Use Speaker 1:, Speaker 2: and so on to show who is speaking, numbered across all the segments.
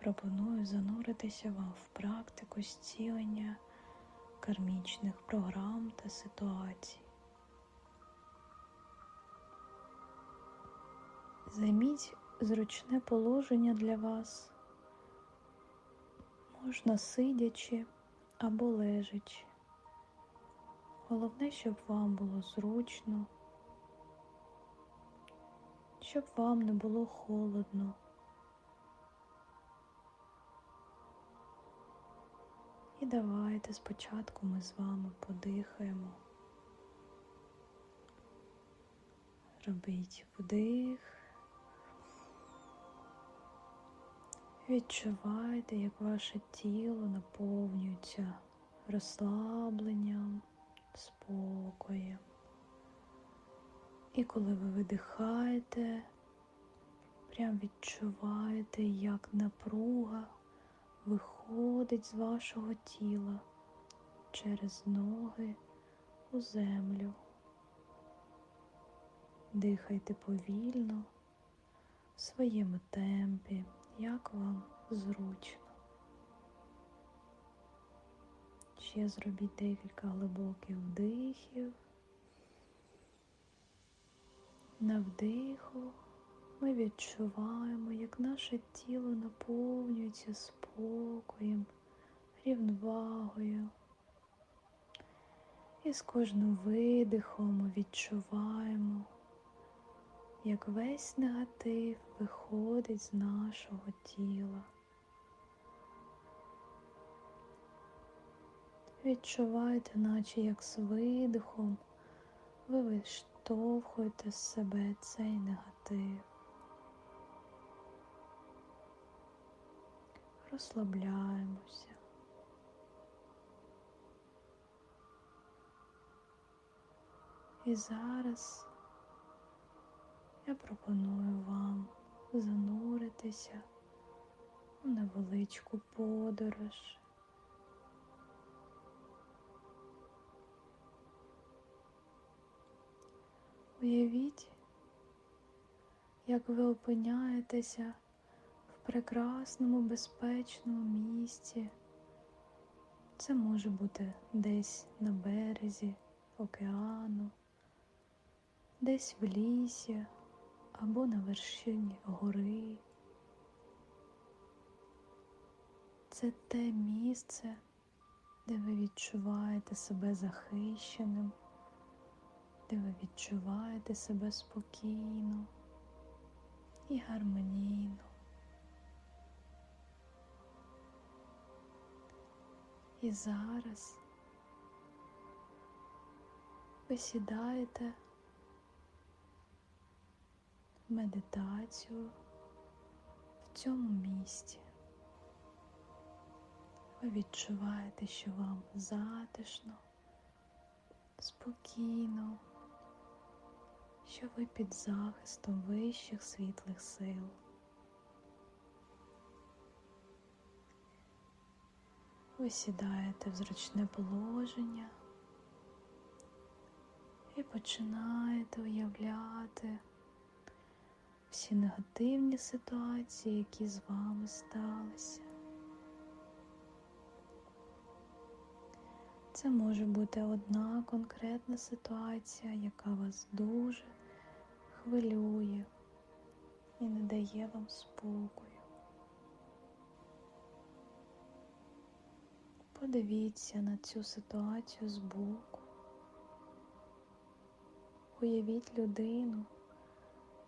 Speaker 1: пропоную зануритися вам в практику зцілення кармічних програм та ситуацій. Займіть зручне положення для вас, можна сидячи або лежачи. Головне, щоб вам було зручно, щоб вам не було холодно. Давайте спочатку ми з вами подихаємо. Робіть вдих. Відчувайте, як ваше тіло наповнюється розслабленням, спокоєм. І коли ви видихаєте, прям відчуваєте, як напруга виходить з вашого тіла через ноги у землю. Дихайте повільно, в своєму темпі, як вам зручно. Ще зробіть декілька глибоких вдихів. На вдиху ми відчуваємо, як наше тіло наповнюється спокоєм, рівновагою. І з кожним видихом відчуваємо, як весь негатив виходить з нашого тіла. Відчувайте, наче як з видихом ви виштовхуєте з себе цей негатив. Розслабляємося. І зараз я пропоную вам зануритися у невеличку подорож. Уявіть, як ви опиняєтеся прекрасному, безпечному місці. Це може бути десь на березі океану, десь в лісі або на вершині гори. Це те місце, де ви відчуваєте себе захищеним, де ви відчуваєте себе спокійно і гармонійно. І зараз ви сідаєте в медитацію в цьому місці. Ви відчуваєте, що вам затишно, спокійно, що ви під захистом вищих світлих сил. Ви сідаєте в зручне положення і починаєте уявляти всі негативні ситуації, які з вами сталися. Це може бути одна конкретна ситуація, яка вас дуже хвилює і не дає вам спокою. Подивіться на цю ситуацію збоку. Уявіть людину,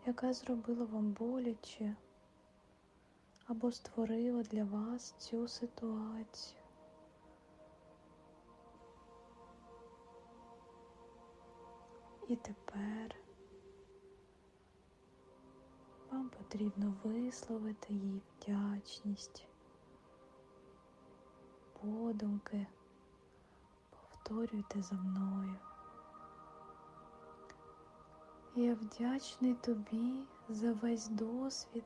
Speaker 1: яка зробила вам боляче або створила для вас цю ситуацію. І тепер вам потрібно висловити їй вдячність, подумки, повторюйте за мною. Я вдячний тобі за весь досвід,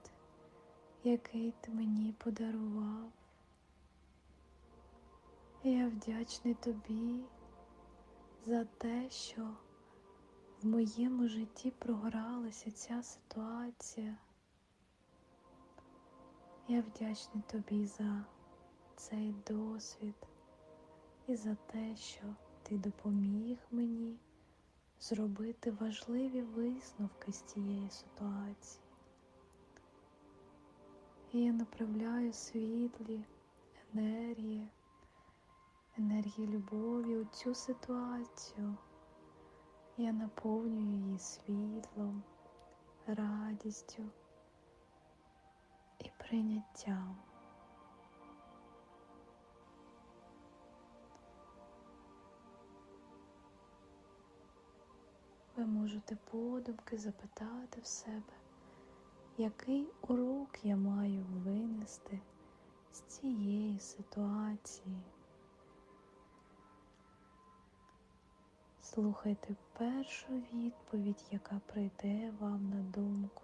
Speaker 1: який ти мені подарував. Я вдячний тобі за те, що в моєму житті програлася ця ситуація. Я вдячний тобі за цей досвід і за те, що ти допоміг мені зробити важливі висновки з цієї ситуації. І я направляю світлі енергії, енергії любові у цю ситуацію. Я наповнюю її світлом, радістю і прийняттям. Ви можете подумки запитати в себе, який урок я маю винести з цієї ситуації. Слухайте першу відповідь, яка прийде вам на думку.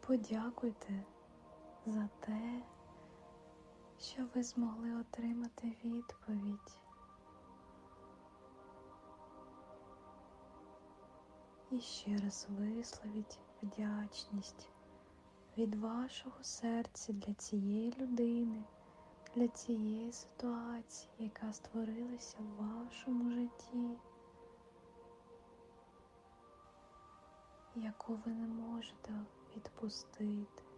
Speaker 1: Подякуйте за те, що ви змогли отримати відповідь. І ще раз висловіть вдячність від вашого серця для цієї людини, для цієї ситуації, яка створилася в вашому житті, яку ви не можете відпустити.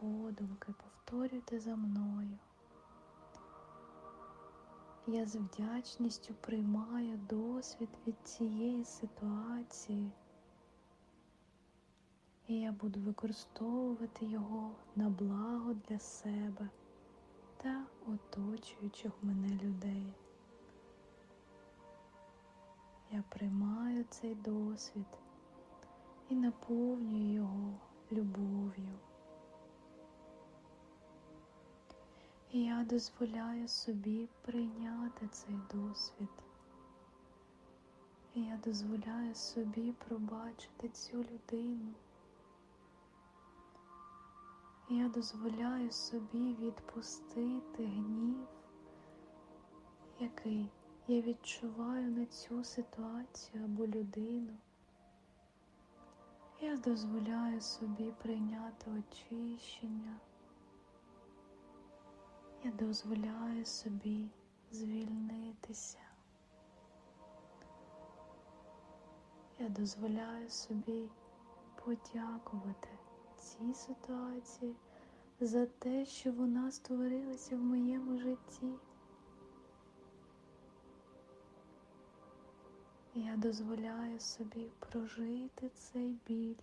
Speaker 1: Подумки повторюйте за мною. Я з вдячністю приймаю досвід від цієї ситуації, і я буду використовувати його на благо для себе та оточуючих мене людей. Я приймаю цей досвід і наповнюю його любов'ю. Я дозволяю собі прийняти цей досвід. Я дозволяю собі пробачити цю людину. Я дозволяю собі відпустити гнів, який я відчуваю на цю ситуацію або людину. Я дозволяю собі прийняти очищення. Я дозволяю собі звільнитися. Я дозволяю собі подякувати цій ситуації за те, що вона створилася в моєму житті. Я дозволяю собі прожити цей біль,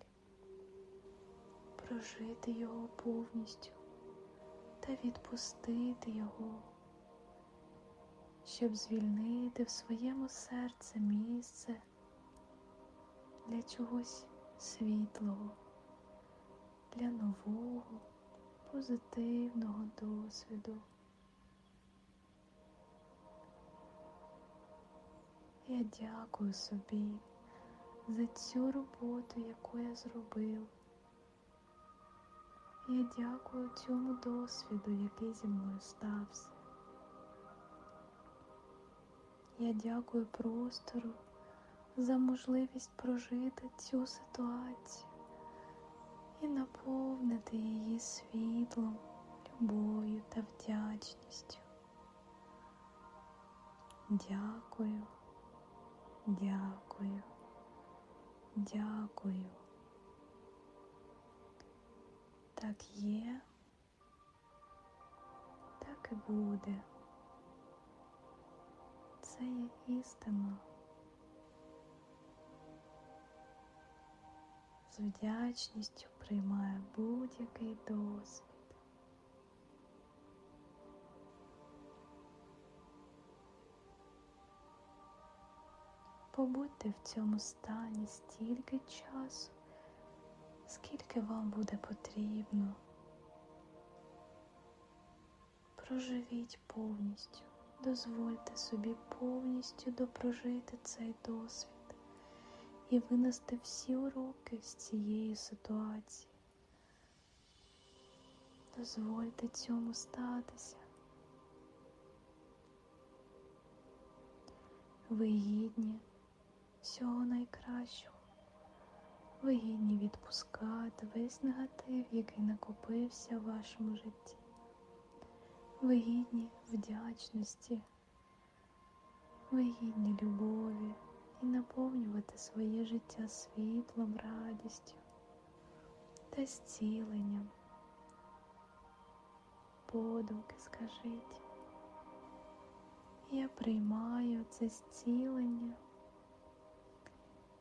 Speaker 1: прожити його повністю та відпустити його, щоб звільнити в своєму серці місце для чогось світлого, для нового, позитивного досвіду. Я дякую собі за цю роботу, яку я зробив. Я дякую цьому досвіду, який зі мною стався. Я дякую простору за можливість прожити цю ситуацію і наповнити її світлом, любов'ю та вдячністю. Дякую, дякую, дякую. Так є, так і буде. Це є істина. З вдячністю приймаю будь-який досвід. Побудьте в цьому стані стільки часу, скільки вам буде потрібно. Проживіть повністю, дозвольте собі повністю допрожити цей досвід і винести всі уроки з цієї ситуації. Дозвольте цьому статися. Ви гідні всього найкращого. Ви гідні відпускати весь негатив, який накопився в вашому житті. Ви гідні вдячності, ви гідні любові і наповнювати своє життя світлом, радістю та зціленням. Подумки скажіть. Я приймаю це зцілення,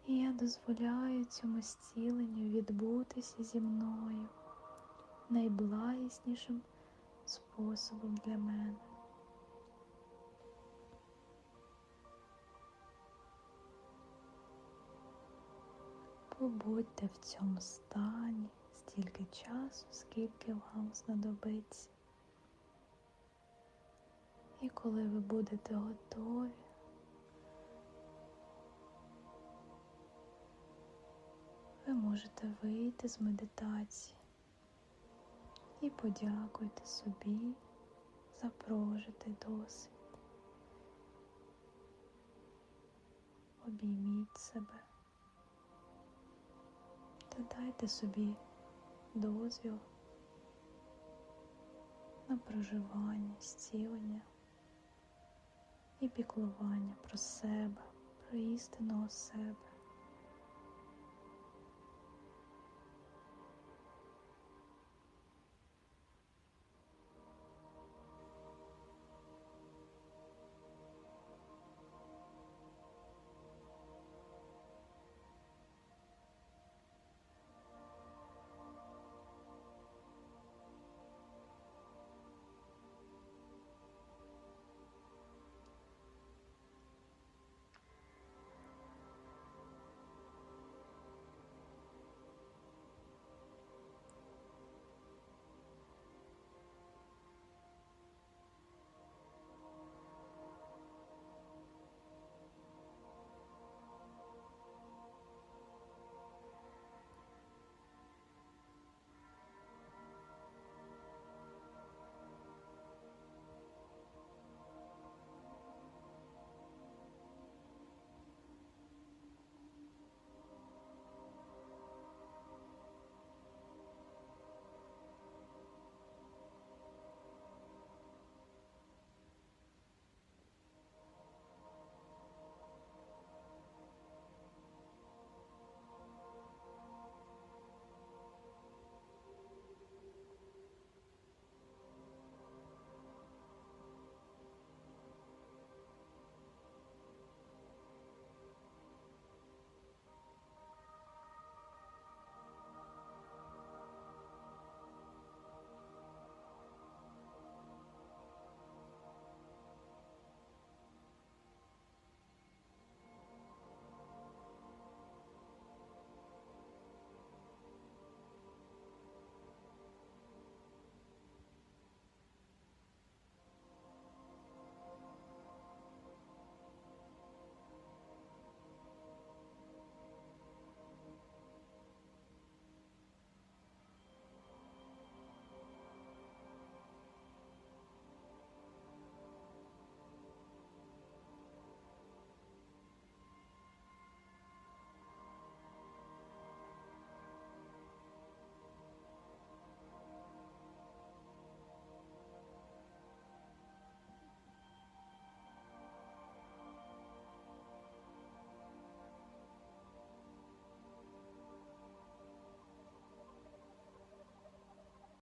Speaker 1: і я дозволяю цьому зціленню відбутися зі мною найблагіснішим способом для мене. Побудьте в цьому стані стільки часу, скільки вам знадобиться. І коли ви будете готові, можете вийти з медитації і подякуйте собі за прожитий досвід. Обійміть себе та дайте собі дозвіл на проживання, зцілення і піклування про себе, про істинного себе.